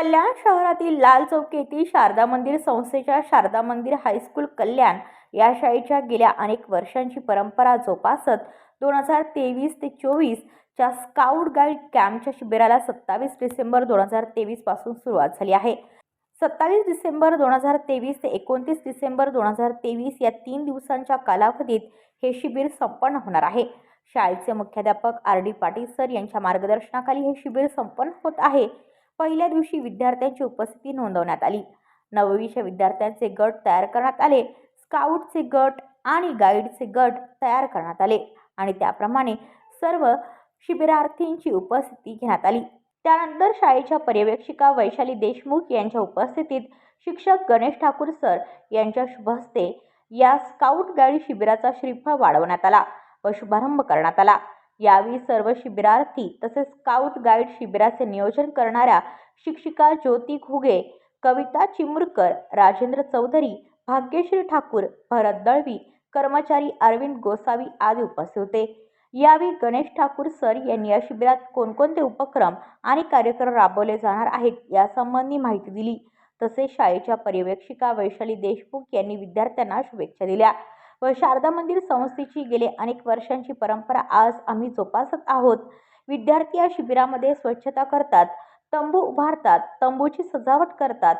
कल्याण शहरातील लाल चौक येथील शारदा मंदिर संस्थेच्या शारदा मंदिर हायस्कूल कल्याण या शाळेच्या गेल्या अनेक वर्षांची परंपरा जोपासत दोन हजार तेवीस ते चोवीसच्या स्काउट गाईड कॅम्पच्या शिबिराला सत्तावीस डिसेंबर दोन हजार तेवीसपासून सुरुवात झाली आहे. सत्तावीस डिसेंबर दोन हजार तेवीस ते एकोणतीस डिसेंबर दोन हजार तेवीस या तीन दिवसांच्या कालावधीत हे शिबिर संपन्न होणार आहे. शाळेचे मुख्याध्यापक आर डी पाटील सर यांच्या मार्गदर्शनाखाली हे शिबिर संपन्न होत आहे. पहिल्या दिवशी विद्यार्थ्यांची उपस्थिती नोंदवण्यात आली. नववीच्या विद्यार्थ्यांचे गट तयार करण्यात आले. स्काउटचे गट आणि गाईडचे गट तयार करण्यात आले आणि त्याप्रमाणे सर्व शिबिरार्थींची उपस्थिती घेण्यात आली. त्यानंतर शाळेच्या पर्यवेक्षिका वैशाली देशमुख यांच्या उपस्थितीत शिक्षक गणेश ठाकूर सर यांच्या शुभहस्ते या स्काउट गाईड शिबिराचा श्रीफळ वाढवण्यात आला व शुभारंभ करण्यात आला. यावेळी सर्व शिबिरार्थी तसेच स्काउट गाईड शिबिराचे नियोजन करणाऱ्या शिक्षिका ज्योती घुगे कविता चिमुरकर राजेंद्र चौधरी भाग्यश्री ठाकूर भरत दळवी कर्मचारी अरविंद गोसावी आदी उपस्थित होते. यावेळी गणेश ठाकूर सर यांनी या शिबिरात कोणकोणते उपक्रम आणि कार्यक्रम राबवले जाणार आहेत यासंबंधी माहिती दिली. तसेच शाळेच्या पर्यवेक्षिका वैशाली देशमुख यांनी विद्यार्थ्यांना शुभेच्छा दिल्या. व शारदा मंदिर संस्थेची गेले अनेक वर्षांची परंपरा आज आम्ही जोपासत आहोत. विद्यार्थी या शिबिरामध्ये स्वच्छता करतात तंबू उभारतात तंबूची सजावट करतात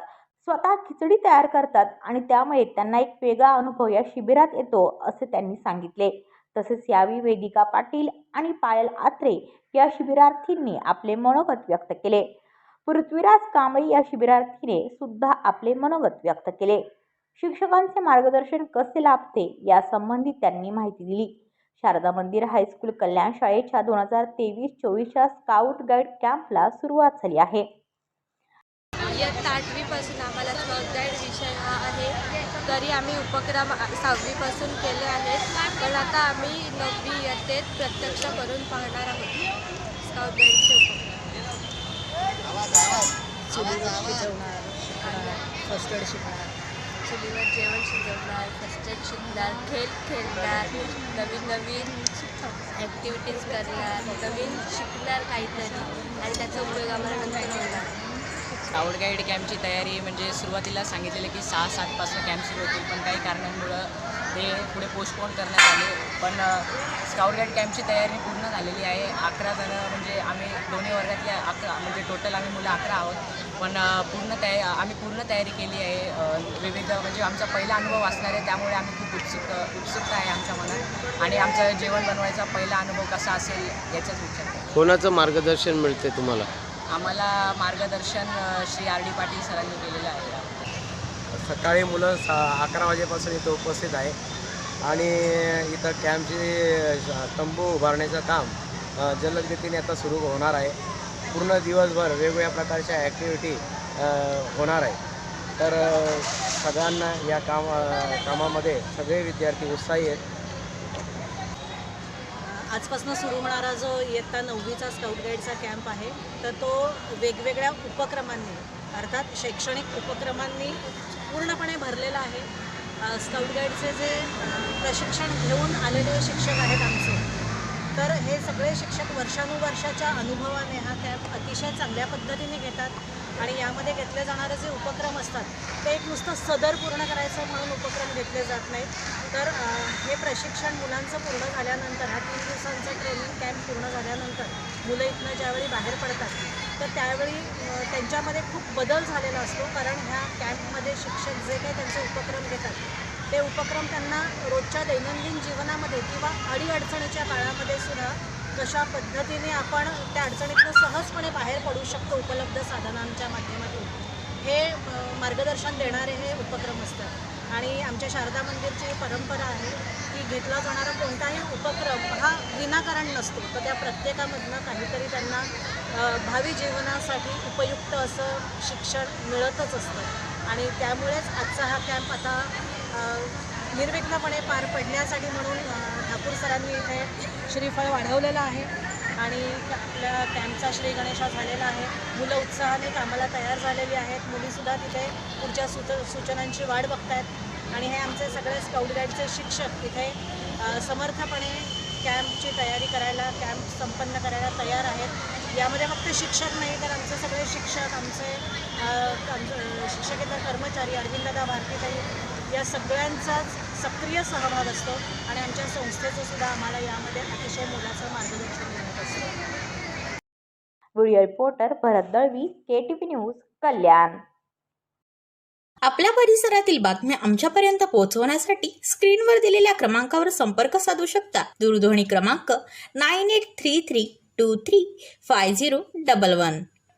स्वतः खिचडी तयार करतात आणि त्यामुळे त्यांना एक वेगळा अनुभव या शिबिरात येतो असे त्यांनी सांगितले. तसेच यावेळी वेदिका पाटील आणि पायल आत्रे या शिबिरार्थींनी आपले मनोगत व्यक्त केले. पृथ्वीराज कांबळी या शिबिरार्थीने सुद्धा आपले मनोगत व्यक्त केले. शिक्षकांचे मार्गदर्शन कसे लाभते यासंबंधी त्यांनी माहिती दिली. शारदा मंदिर हायस्कूल कल्याण शाळेच्या दोन हजार तेवीस चोवीसच्या स्काउट गाईड कॅम्पला सुरुवात झाली आहे. इयत्ता आठवीपासून आम्हाला स्काउट गाईड विषय हा आहे. तरी आम्ही उपक्रम सहावीपासून केले आहेत. पण आता आम्ही नववी इयत्तेत प्रत्यक्ष करून पाहणार आहोत स्काउट गाईडचे उपक्रम. फर्स्ट एड शिकणार चुलीवर जेवण शिजवणार फर्स्ट शिकणार खेळ खेळणार नवीन नवीन ॲक्टिव्हिटीज करणार नवीन शिकणार काहीतरी. आणि त्याचा उपयोग आम्हाला नंतर होणार स्काउट गाईड कॅम्पची तयारी म्हणजे सुरुवातीला सांगितलेलं की सहा सातपासून कॅम्प सुरू होतील पण काही कारणांमुळं ते पुढे पोस्टपोन करण्यात आले. पण स्काउट गाईड कॅम्पची तयारी पूर्ण झालेली आहे. अकरा जणं म्हणजे आम्ही दोन्ही वर्गातले अकरा म्हणजे टोटल आम्ही मुलं अकरा आहोत. पण पूर्ण तया आम्ही पूर्ण तयारी केली आहे. विविध म्हणजे आमचा पहिला अनुभव असणार आहे. त्यामुळे आम्ही खूप उत्सुक उत्सुकता आहे आमच्या मनात. आणि आमचं जेवण बनवायचा पहिला अनुभव कसा असेल याचाच विचार. कोणाचं मार्गदर्शन मिळते तुम्हाला? आम्हाला मार्गदर्शन श्री आर डी पाटील सरांनी केलेलं आहे. सकाळी मुलं सा अकरा वाजेपासून इथं उपस्थित आहे. आणि इथं कॅम्पचे तंबू उभारण्याचं काम जलदगतीने जलद आता सुरू होणार आहे. पूर्ण दिवसभर वेगवेगळ्या प्रकारच्या ॲक्टिव्हिटी होणार आहे. तर सगळ्यांना या काम कामामध्ये सगळे विद्यार्थी उत्साही आहेत. आजपासून सुरू होणारा जो इयत्ता नववीचा स्काउट गाईडचा कॅम्प आहे तर तो वेगवेगळ्या उपक्रमांनी अर्थात शैक्षणिक उपक्रमांनी पूर्णपणे भरलेला आहे. स्काउट गाईडचे जे प्रशिक्षण घेऊन आलेले शिक्षक आहेत आमचे तर हे सगळे शिक्षक वर्षानुवर्षाच्या अनुभवाने हा कॅम्प अतिशय चांगल्या पद्धतीने घेतात. आणि यामध्ये घेतले जाणारे जे उपक्रम असतात ते एक नुसतं सदर पूर्ण करायचं म्हणून उपक्रम घेतले जात नाहीत. तर हे प्रशिक्षण मुलांचं पूर्ण झाल्यानंतर हा तीन दिवसांचं ट्रेनिंग कॅम्प पूर्ण झाल्यानंतर मुलं इथनं ज्यावेळी बाहेर पडतात तर त्यावेळी त्यांच्यामध्ये खूप बदल झालेला असतो. कारण ह्या कॅम्पमध्ये शिक्षक जे काही त्यांचे उपक्रम घेतात ते उपक्रम त्यांना रोजच्या दैनंदिन जीवनामध्ये किंवा अडीअडचणीच्या काळामध्ये सुद्धा कशा पद्धतीने आपण त्या अडचणीतनं सहजपणे बाहेर पडू शकतो उपलब्ध साधनांच्या माध्यमातून? हे मार्गदर्शन देणारे हे उपक्रम असतात. आणि आमच्या शारदा मंदिरची परंपरा आहे की घेतला जाणारा कोणताही उपक्रम हा विनाकारण नसतो. तर त्या प्रत्येकामधनं काहीतरी त्यांना भावी जीवनासाठी उपयुक्त असं शिक्षण मिळतच असतं. आणि त्यामुळेच आजचा हा कॅम्प आता निर्विघ्नपणे पार पडण्यासाठी म्हणून ठाकूर सरांनी इथे श्रीफळ वाढवलेलं आहे आणि आपल्या कॅम्पचा श्री गणेशा झालेला आहे. मुलं उत्साहाने कामाला तयार झालेली आहेत. मुलीसुद्धा तिथे पुढच्या सुच सूचनांची वाट बघतायत. आणि हे आमचे सगळे स्काउट गाईडचे शिक्षक तिथे समर्थपणे कॅम्पची तयारी करायला कॅम्प संपन्न करायला तयार आहेत. यामध्ये फक्त शिक्षक नाही तर आमचे सगळे शिक्षक आमचे आमचे शिक्षकेतर कर्मचारी अरविंददा भारतीताई या सगळ्यांचाच सक्रिय सहभाग असतो आणि आमच्या संस्थेचं सुद्धा आम्हाला यामध्ये अतिशय मोलाचं मार्गदर्शन मिळत असतं. Video reporter Bharat Dalvi K T V news Kalyan. आपल्या परिसरातील बातम्या आमच्यापर्यंत पोहोचवण्यासाठी स्क्रीनवर दिलेल्या क्रमांकावर संपर्क साधू शकता. दूरध्वनी क्रमांक nine eight three three two three five zero double one.